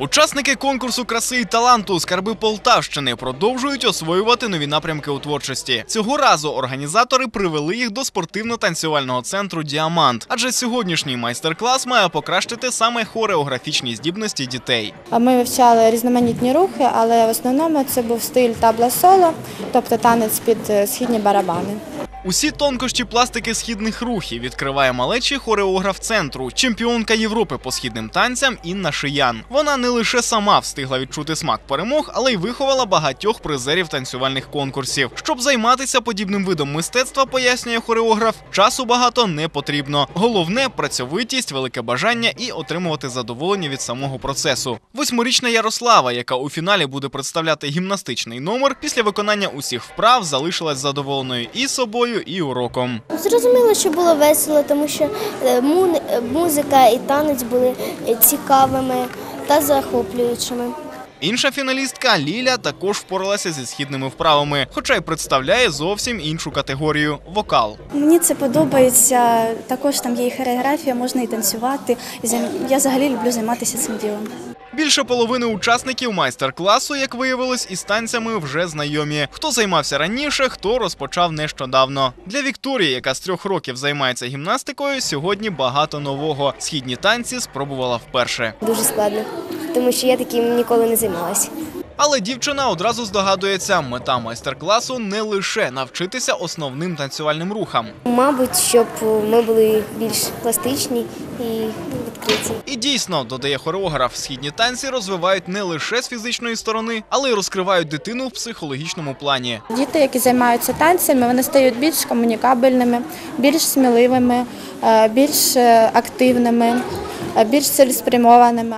Учасники конкурсу краси і таланту скарби Полтавщини продовжують освоювати нові напрямки у творчості. Цього разу організатори привели їх до спортивно-танцювального центру Діамант, адже сьогоднішній майстер-клас має покращити саме хореографічні здібності дітей. Ми вивчали різноманітні рухи, але в основному це був стиль табла соло, тобто танець під е, східні барабани. Усі тонкощі пластики східних рухів відкриває малечий хореограф центру, чемпіонка Європи по східним танцям Інна Шиян. Вона не лише сама встигла відчути смак перемог, але й виховала багатьох призерів танцювальних конкурсів. Щоб займатися подібним видом мистецтва, пояснює хореограф, часу багато не потрібно. Головне працьовитість, велике бажання і отримувати задоволення від самого процесу. Восьмирічна Ярослава, яка у фіналі буде представляти гімнастичний номер, після виконання усіх вправ залишилась задоволеною і собою, і уроком. Зрозуміло, що було весело, тому що е, е, музика і танець були е, цікавими та захоплюючими. Інша фіналістка Ліля також впоралася зі східними вправами, хоча й представляє зовсім іншу категорію вокал. Мені це подобається. Також там є і хореографія, можна і танцювати. Я взагалі люблю займатися цим ділом. Більше половини учасників майстер-класу, як виявилось, із танцями вже знайомі. Хто займався раніше, хто розпочав нещодавно. Для Вікторії, яка з трьох років займається гімнастикою, сьогодні багато нового. Східні танці спробувала вперше. Дуже складно, тому що я таким ніколи не займалася. Але дівчина одразу здогадується, мета майстер-класу не лише навчитися основним танцювальним рухам. Мабуть, щоб ми були більш пластичні і відкриті. І дійсно, додає хореограф, східні танці розвивають не лише з фізичної сторони, але й розкривають дитину в психологічному плані. Діти, які займаються танцями, вони стають більш комунікабельними, більш сміливими, е, більш е, активними, е, більш цілеспрямованими.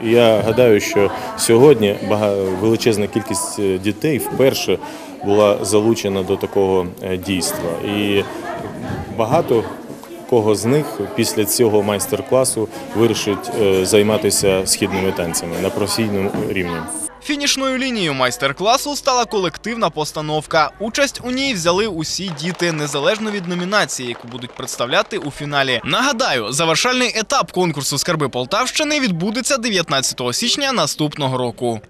Я гадаю, що сьогодні величезна кількість дітей вперше була залучена до такого дійства. І багато кого з них після цього майстер-класу вирішить е, займатися східними танцями на професійному рівні. Фінішною лінією майстер-класу стала колективна постановка. Участь у ній взяли усі діти, незалежно від номінації, яку будуть представляти у фіналі. Нагадаю, завершальний етап конкурсу Скарби Полтавщини відбудеться 19 січня наступного року.